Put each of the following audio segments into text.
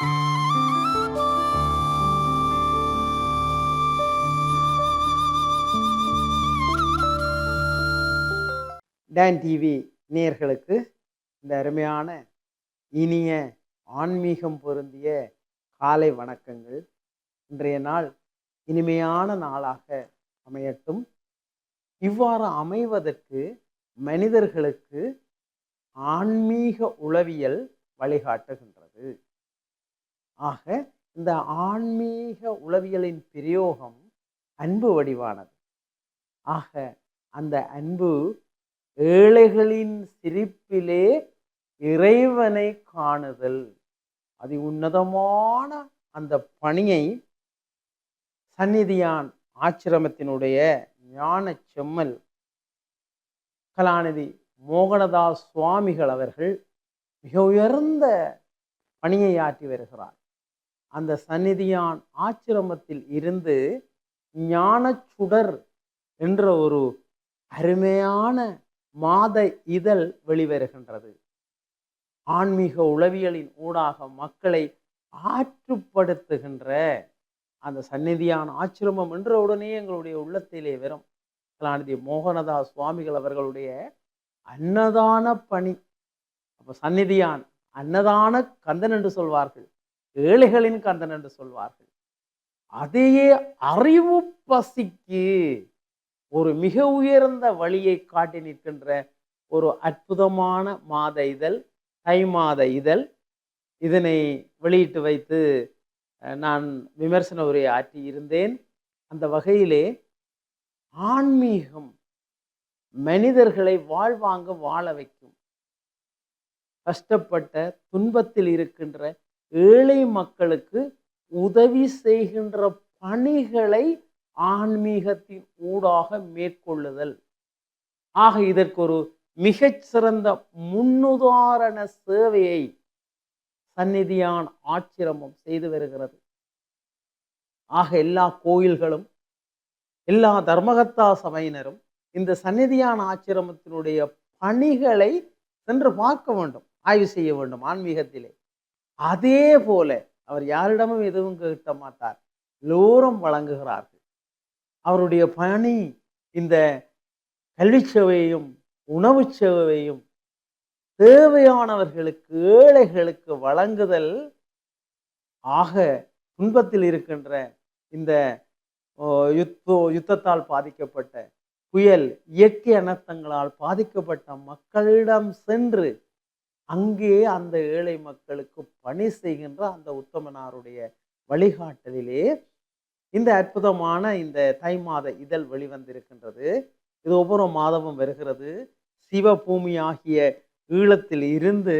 Tan TV நேயர்களுக்கு இந்த அருமையான இனிய ஆன்மீகம் பொருந்திய காலை வணக்கங்கள். இன்றைய நாள் இனிமையான நாளாக அமையட்டும். இவ்வாறு அமைவதற்கு மனிதர்களுக்கு ஆன்மீக உளவியல் வழிகாட்டுகின்றது. ஆக இந்த ஆன்மீக உளவியலின் பிரயோகம் அன்பு வடிவானது. ஆக அந்த அன்பு ஏழைகளின் சிரிப்பிலே இறைவனை காணுதல். அதி உன்னதமான அந்த பணியை சந்நிதியான் ஆச்சிரமத்தினுடைய ஞான செம்மல் கலாநிதி மோகனதாஸ் சுவாமிகள் அவர்கள் மிக உயர்ந்த பணியை ஆற்றி வருகிறார். அந்த சந்நிதியான் ஆச்சிரமத்தில் இருந்து ஞானச்சுடர் என்ற ஒரு அருமையான மாத இதழ் வெளிவருகின்றது. ஆன்மீக உளவியலின் ஊடாக மக்களை ஆற்றுப்படுத்துகின்ற அந்த சந்நிதியான ஆச்சிரமம் என்ற உடனே எங்களுடைய உள்ளத்திலே வரும். கலாநிதி மோகனதாஸ் சுவாமிகள் அவர்களுடைய அன்னதான பணி. அப்போ சந்நிதியான் அன்னதான கந்தன் என்று சொல்வார்கள். ஏழைகளின் கந்தன் என்று சொல்வார்கள். அதையே அறிவு பசிக்கு ஒரு மிக உயர்ந்த வழியை காட்டி நிற்கின்ற ஒரு அற்புதமான மாத இதழ் தை மாத இதழ். இதனை வெளியிட்டு வைத்து நான் விமர்சன உரை ஆற்றி இருந்தேன். அந்த வகையிலே ஆன்மீகம் மனிதர்களை வாழ்வாங்க வாழ வைக்கும். கஷ்டப்பட்ட துன்பத்தில் இருக்கின்ற ஏழை மக்களுக்கு உதவி செய்கின்ற பணிகளை ஆன்மீகத்தின் ஊடாக மேற்கொள்ளுதல். ஆக இதற்கு ஒரு முன்னுதாரண சேவையை சந்நிதியான் ஆச்சிரமம் செய்து வருகிறது. ஆக எல்லா கோயில்களும் எல்லா தர்மகத்தா சபையினரும் இந்த சந்நிதியான ஆச்சிரமத்தினுடைய பணிகளை சென்று பார்க்க வேண்டும் ஆய்வு செய்ய வேண்டும் ஆன்மீகத்திலே. அதே போல அவர் யாரிடமும் எதுவும் கேட்ட மாட்டார். எல்லோரும் வழங்குகிறார்கள். அவருடைய பணி இந்த கல்வி சேவையையும் உணவு சேவையையும் தேவையானவர்களுக்கு ஏழைகளுக்கு வழங்குதல் ஆக துன்பத்தில் இருக்கின்ற இந்த ஓ, யுத்தோ யுத்தத்தால் பாதிக்கப்பட்ட புயல் இயற்கை அனர்த்தங்களால் பாதிக்கப்பட்ட மக்களிடம் சென்று அங்கே அந்த ஏழை மக்களுக்கு பணி செய்கின்ற அந்த உத்தமனாருடைய வழிகாட்டலிலே இந்த அற்புதமான இந்த தை மாத இதழ் வெளிவந்திருக்கின்றது. இது ஒவ்வொரு மாதமும் வருகிறது. சிவபூமி ஆகிய ஈழத்தில் இருந்து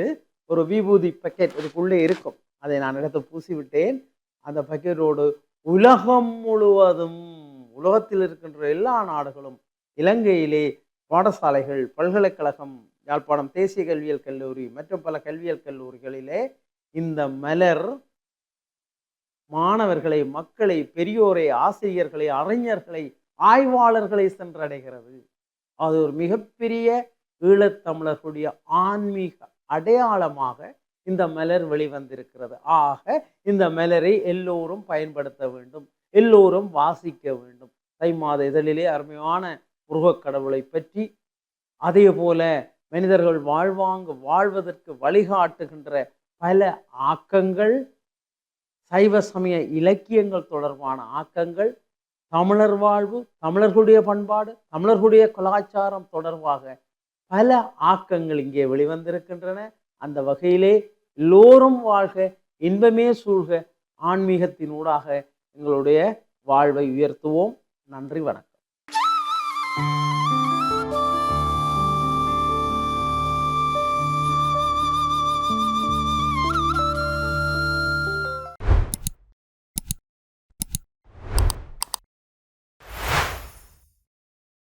ஒரு விபூதி பக்கெட் இதுக்குள்ளே இருக்கும். அதை நான் எடுத்து பூசி விட்டேன் அந்த பக்கெட்டோடு உலகம் முழுவதும் உலகத்தில் இருக்கின்ற எல்லா நாடுகளும் இலங்கையிலே பாடசாலைகள் பல்கலைக்கழகம் யாழ்ப்பாணம் தேசிய கல்வியியல் கல்லூரி மற்றும் பல கல்வியியல் கல்லூரிகளிலே இந்த மலர் மாணவர்களை மக்களை பெரியோரை ஆசிரியர்களை அறிஞர்களை ஆய்வாளர்களை சென்றடைகிறது. அது ஒரு மிகப்பெரிய ஈழத்தமிழர்களுடைய ஆன்மீக அடையாளமாக இந்த மலர் வெளிவந்திருக்கிறது. ஆக இந்த மலரை எல்லோரும் பயன்படுத்த வேண்டும் எல்லோரும் வாசிக்க வேண்டும். தை மாத இதழிலே அருமையான முருகக் கடவுளை பற்றி அதே போல மனிதர்கள் வாழ்வாங்கு வாழ்வதற்கு வழிகாட்டுகின்ற பல ஆக்கங்கள் சைவ சமய இலக்கியங்கள் தொடர்பான ஆக்கங்கள் தமிழர் வாழ்வு தமிழர்களுடைய பண்பாடு தமிழர்களுடைய கலாச்சாரம் தொடர்பாக பல ஆக்கங்கள் இங்கே வெளிவந்திருக்கின்றன. அந்த வகையிலே எல்லோரும் வாழ்க இன்பமே சூழ்க ஆன்மீகத்தினூடாக எங்களுடைய வாழ்வை உயர்த்துவோம். நன்றி வணக்கம்.